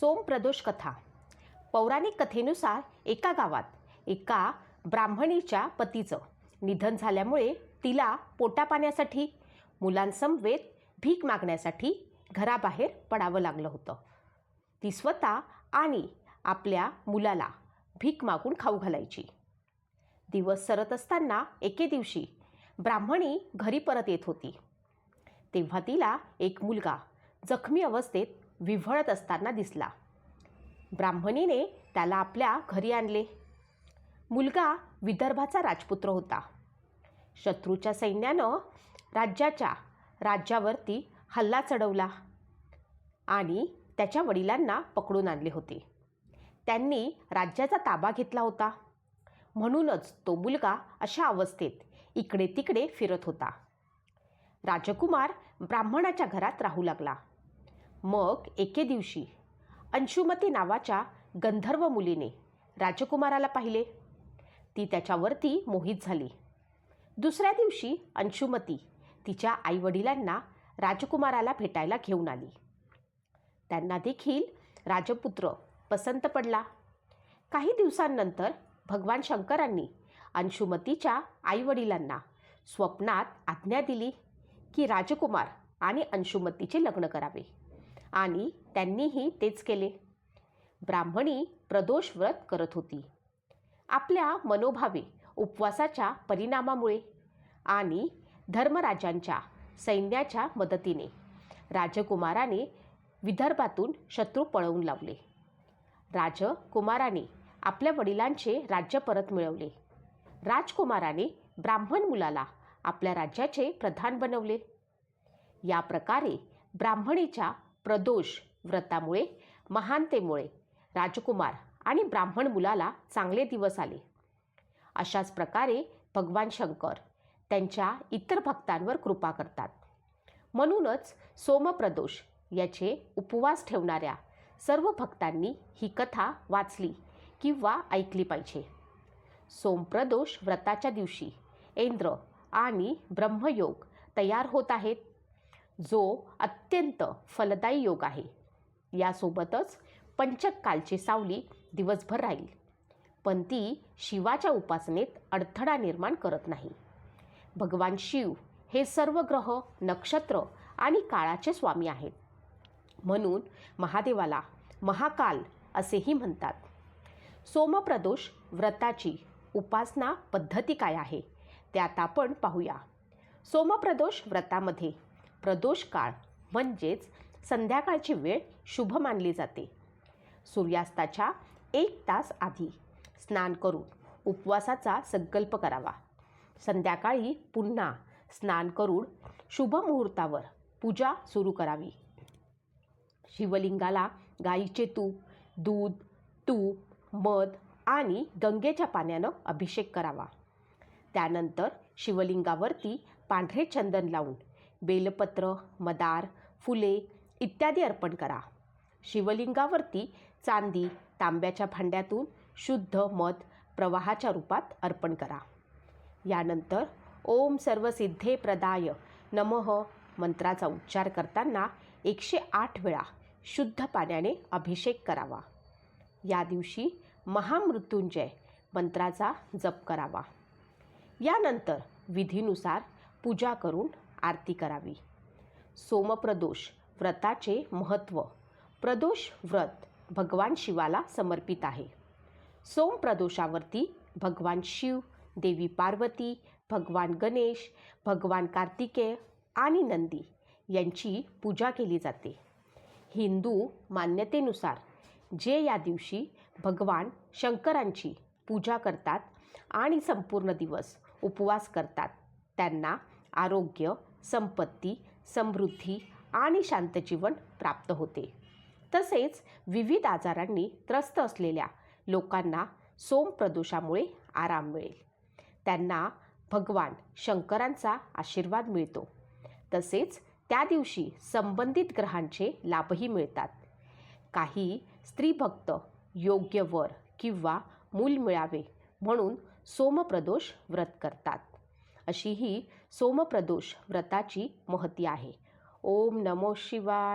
सोमप्रदोष कथा. पौराणिक कथेनुसार एका गावात एका ब्राह्मणीच्या पतीचं निधन झाल्यामुळे तिला पोटापाण्यासाठी मुलांसमवेत भीक मागण्यासाठी घराबाहेर पडावं लागलं होतं. ती स्वतः आणि आपल्या मुलाला भीक मागून खाऊ घालायची. दिवस सरत असताना एके दिवशी ब्राह्मणी घरी परत येत होती. तेव्हा तिला एक मुलगा जखमी अवस्थेत विव्हळत असताना दिसला. ब्राह्मणीने त्याला आपल्या घरी आणले. मुलगा विदर्भाचा राजपुत्र होता. शत्रूच्या सैन्यानं राज्याच्या राज्यावरती हल्ला चढवला आणि त्याच्या वडिलांना पकडून आणले होते. त्यांनी राज्याचा ताबा घेतला होता. म्हणूनच तो मुलगा अशा अवस्थेत इकडे तिकडे फिरत होता. राजकुमार ब्राह्मणाच्या घरात राहू लागला. मग एके दिवशी अंशुमती नावाच्या गंधर्व मुलीने राजकुमाराला पाहिले. ती त्याच्यावरती मोहित झाली. दुसऱ्या दिवशी अंशुमती तिच्या आईवडिलांना राजकुमाराला भेटायला घेऊन आली. त्यांना देखील राजपुत्र पसंत पडला. काही दिवसांनंतर भगवान शंकरांनी अंशुमतीच्या आईवडिलांना स्वप्नात आज्ञा दिली की राजकुमार आणि अंशुमतीचे लग्न करावे. आणि त्यांनीही तेच केले. ब्राह्मणी प्रदोष व्रत करत होती. आपल्या मनोभावे उपवासाच्या परिणामामुळे आणि धर्मराजांच्या सैन्याच्या मदतीने राजकुमाराने विदर्भातून शत्रू पळवून लावले. राजकुमाराने आपल्या वडिलांचे राज्य परत मिळवले. राजकुमाराने ब्राह्मण मुलाला आपल्या राज्याचे प्रधान बनवले. या प्रकारे ब्राह्मणीच्या प्रदोष व्रतामुळे महानतेमुळे राजकुमार आणि ब्राह्मण मुलाला चांगले दिवस आले. अशाच प्रकारे भगवान शंकर त्यांच्या इतर भक्तांवर कृपा करतात. म्हणूनच सोमप्रदोष याचे उपवास ठेवणाऱ्या सर्व भक्तांनी ही कथा वाचली किंवा ऐकली पाहिजे. सोमप्रदोष व्रताच्या दिवशी इंद्र आणि ब्रह्मयोग तयार होत आहेत. जो अत्यंत फलदायी योग आहे. यासोबतच पंचकालची सावली दिवसभर राहील. पण ती शिवाच्या उपासनेत अडथळा निर्माण करत नाही. भगवान शिव हे सर्व ग्रह नक्षत्र आणि काळाचे स्वामी आहेत. म्हणून महादेवाला महाकाल असेही म्हणतात. सोमप्रदोष व्रताची उपासना पद्धती काय आहे? त्यात आपण पाहूया. सोमप्रदोष व्रतामध्ये प्रदोष काळ म्हणजेच संध्याकाळची वेळ शुभ मानली जाते. सूर्यास्ताच्या एक तास आधी स्नान करून उपवासाचा संकल्प करावा. संध्याकाळी पुन्हा स्नान करून शुभ मुहूर्तावर पूजा सुरू करावी. शिवलिंगाला गाईचे तूप दूध तूप मध आणि गंगेच्या पाण्यानं अभिषेक करावा. त्यानंतर शिवलिंगावरती पांढरे चंदन लावून बेलपत्र मदार फुले इत्यादी अर्पण करा. शिवलिंगावरती चांदी तांब्याच्या भांड्यातून शुद्ध मध प्रवाहाच्या रूपात अर्पण करा. यानंतर ओम सर्वसिद्धे प्रदाय नमः मंत्राचा उच्चार करताना एकशे आठ वेळा शुद्ध पाण्याने अभिषेक करावा. या दिवशी महामृत्युंजय मंत्राचा जप करावा. यानंतर विधीनुसार पूजा करून आरती करावी. सोमप्रदोष व्रताचे महत्त्व प्रदोष व्रत भगवान शिवाला समर्पित आहे. सोमप्रदोषावरती भगवान शिव देवी पार्वती भगवान गणेश भगवान कार्तिकेय आणि नंदी यांची पूजा केली जाते. हिंदू मान्यतेनुसार जे या दिवशी भगवान शंकरांची पूजा करतात आणि संपूर्ण दिवस उपवास करतात त्यांना आरोग्य संपत्ती समृद्धी आणि शांतजीवन प्राप्त होते. तसेच विविध आजारांनी त्रस्त असलेल्या लोकांना सोमप्रदोषामुळे आराम मिळेल. त्यांना भगवान शंकरांचा आशीर्वाद मिळतो. तसेच त्या दिवशी संबंधित ग्रहांचे लाभही मिळतात. काही स्त्रीभक्त योग्य वर किंवा मूल मिळावे म्हणून सोमप्रदोष व्रत करतात. अशी ही सोमप्रदोष व्रताची महती आहे. ओम नमो शिवाय.